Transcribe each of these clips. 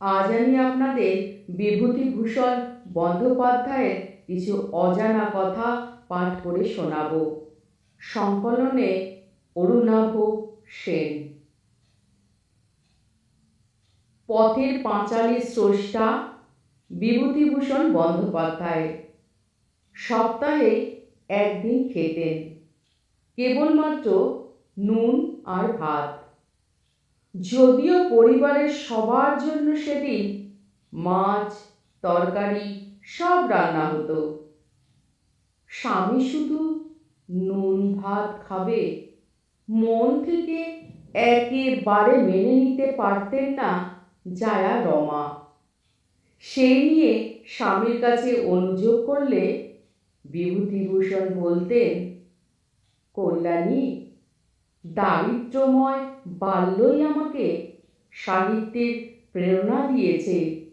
আজ আমি আপনাদের বিভূতিভূষণ বন্দ্যোপাধ্যায়ের কিছু অজানা কথা পাঠ করে শোনাব। সংকলনে অরুণাভ সেন। পথের পাঁচালী স্রষ্টা বিভূতিভূষণ বন্দ্যোপাধ্যায়। সপ্তাহে একদিন খেতেন। কেবলমাত্র নুন আর ভাত। যদিও পরিবারের সবার জন্য সেদিন মাছ, তরকারি, সব রান্না হতো। স্বামী শুধু নুন ভাত খাবে, মন থেকে একেবারে মেনে নিতে পারতেন না জায়া রমা। সেই নিয়ে স্বামীর কাছে অনুযোগ করলে বিভূতিভূষণ বলতেন, কল্যাণী দারিদ্র্যময় বাল্যই আমাকে সাহিত্যের প্রেরণা দিয়েছে।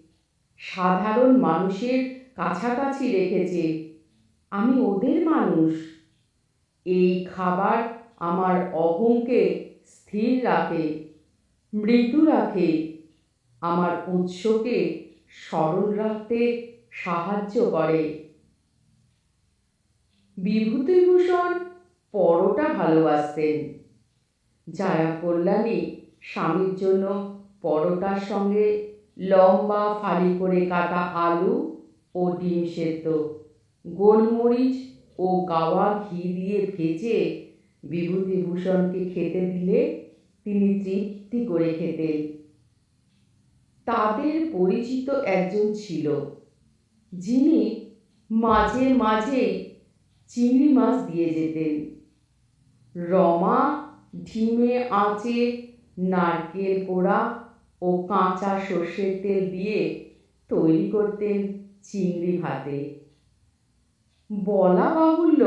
সাধারণ মানুষের কাছাকাছি রেখেছে। আমি ওদের মানুষ। এই খাবার আমার অহংকে স্থির রাখে, মৃদু রাখে, আমার উৎসকে স্মরণ রাখতে সাহায্য করে। বিভূতিভূষণ পরোটা ভালোবাসতেন। যারা কল্যাণী স্বামীর জন্য পরোটার সঙ্গে লম্বা ফালি করে কাটা আলু ও ডিম সেদ্ধ, গোলমরিচ ও গাওয়া ঘি দিয়ে ভেজে বিভূতিভূষণকে খেতে দিলে তিনি তৃপ্তি করে খেতেন। তাদের পরিচিত একজন ছিল, যিনি মাঝে মাঝে চিংড়ি মাছ দিয়ে যেতেন। রমা ডিমে আঁচে নারকেল কোড়া ও কাঁচা সর্ষের তেল দিয়ে তৈরি করতেন চিংড়ি ভাতে। বলা বাহুল্য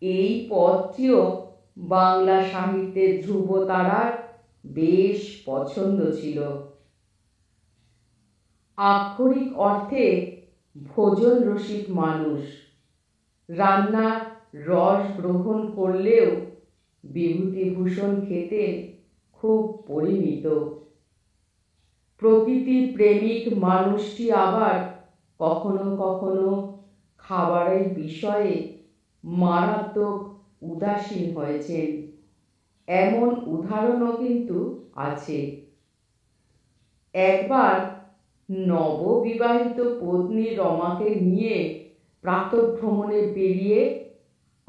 এই পদটিও বাংলা সাহিত্যের ধ্রুবতারার বেশ পছন্দ ছিল। আক্ষরিক অর্থে ভোজন রসিক মানুষ। রান্নার রস গ্রহণ করলেও বিভূতিভূষণ খেতেন খুব পরিমিত। প্রকৃতি প্রেমিক মানুষটি আবার কখনো কখনো খাবারের বিষয়ে মারাত্মক উদাসীন হয়েছেন। এমন উদাহরণও কিন্তু আছে। একবার নববিবাহিত পত্নী রমাকে নিয়ে প্রাতভ্রমণে বেরিয়ে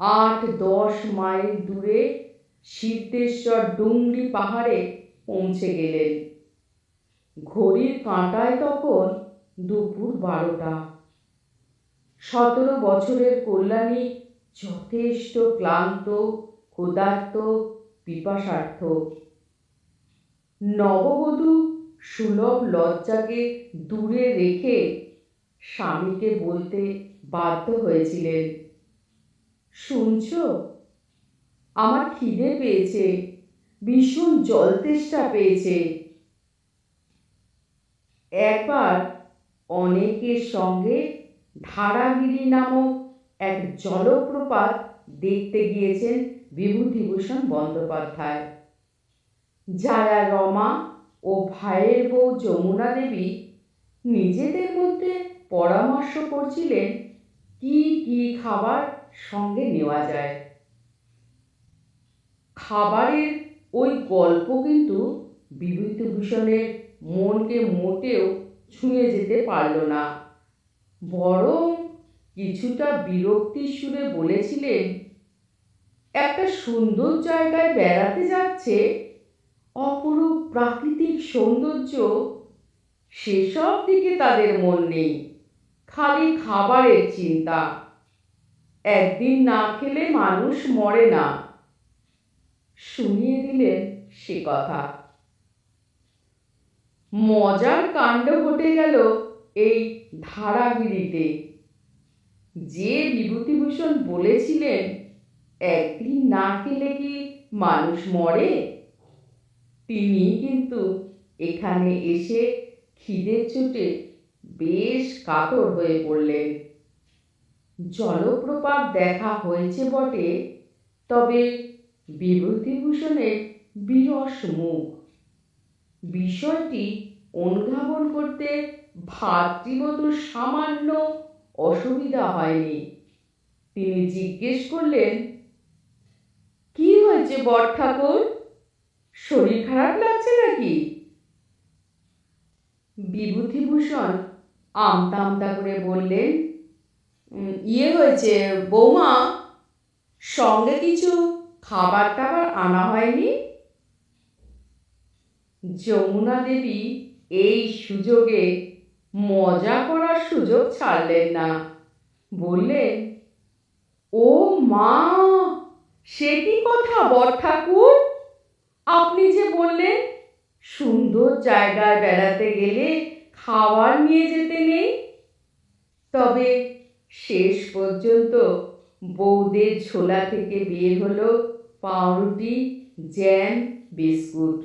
আট দশ মাইল দূরে সিদ্ধেশ্বর ডুংরি পাহাড়ে পৌঁছে গেলেন। ঘড়ির কাঁটায় তখন দুপুর বারোটা। সতেরো বছরের কল্যাণী যথেষ্ট ক্লান্ত, ক্ষুধার্ত, পিপাসার্থ। নববধূ সুলভ লজ্জাকে দূরে রেখে স্বামীকে বলতে বাধ্য হয়েছিলেন, শুনছ? আমার খিদে পেয়েছে, ভীষণ জল তেষ্টা পেয়েছে। একবার অনেকের সঙ্গে ধারাগিরি নামক এক জলপ্রপাত দেখতে গিয়েছেন বিভূতিভূষণ বন্দ্যোপাধ্যায়। যারা রমা ও ভাইয়ের বউ যমুনা দেবী নিজেদের মধ্যে পরামর্শ করছিলেন, কি কি খাবার সঙ্গে নেওয়া যায়। খাবারের ওই গল্প কিন্তু বিভূতিভূষণের মনকে মোটেও ছুঁয়ে যেতে পারল না। বরং কিছুটা বিরক্তির সুরে বলেছিলেন, একটা সুন্দর জায়গায় বেড়াতে যাচ্ছে অপরূপ প্রাকৃতিক সৌন্দর্য, সেসব দিকে তাদের মন নেই, খালি খাবারের চিন্তা। একদিন না খেলে মানুষ মরে না। শুনিয়ে দিলেন সে কথা। মজার কাণ্ড ঘটে গেল এই ধারাগিরিতে। যে বিভূতিভূষণ বলেছিলেন, একদিন না খেলে কি মানুষ মরে? তিনি কিন্তু এখানে এসে খিদের চোটে বেশ কাতর হয়ে পড়লেন। জলপ্রপাত দেখা হয়েছে বটে, তবে বিভূতিভূষণের বিরস মুখ। বিষয়টি অনুধাবন করতে ভাতৃবত সামান্য অসুবিধা হয়নি। তিনি জিজ্ঞেস করলেন, কি হয়েছে বর ঠাকুর? শরীর খারাপ লাগছে নাকি? বিভূতিভূষণ আমতা আমতা করে বললেন ইয়ে হয়েছে, বৌমা, সঙ্গে কিছু খাবার টাবার আনা হয়নি। যমুনা দেবী এই সুযোগে মজা করার সুযোগ ছাড়লেন না। বললেন, ও মা, সে কি কথা বর ঠাকুর? আপনি যে বললেন, সুন্দর জায়গায় বেড়াতে গেলে খাবার নিয়ে যেতে নেই। তবে শেষ পর্যন্ত বৌদের ঝোলা থেকে বের হলো পাউরুটি, জ্যাম, বিস্কুট।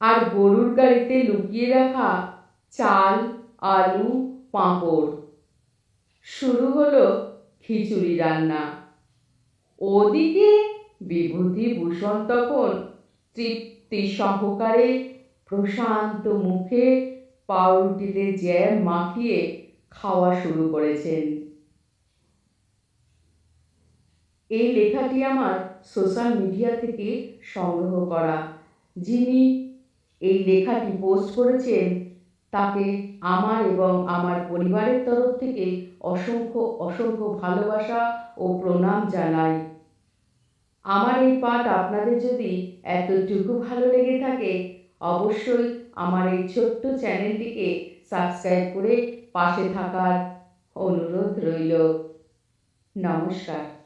আর গরুর গাড়িতে লুকিয়ে রাখা চাল, আলু, পাঁপড়। শুরু হলো খিচুড়ি রান্না। ওদিকে বিভূতিভূষণ তখন তৃপ্তি সহকারে প্রশান্ত মুখে পাউরুটিতে জ্যাম মাখিয়ে খাওয়া শুরু করেছেন। এই লেখাটি আমার সোশ্যাল মিডিয়া থেকে সংগ্রহ করা। যিনি এই লেখাটি পোস্ট করেছেন, তাকে আমার এবং আমার পরিবারের তরফ থেকে অসংখ্য অসংখ্য ভালোবাসা ও প্রণাম জানাই। আমার এই পাঠ আপনাদের যদি এতটুকু ভালো লেগে থাকে, অবশ্যই আমার এই ছোট্ট চ্যানেলটিকে সাবস্ক্রাইব করে পাশে থাকার অনুরোধ রইল। নমস্কার।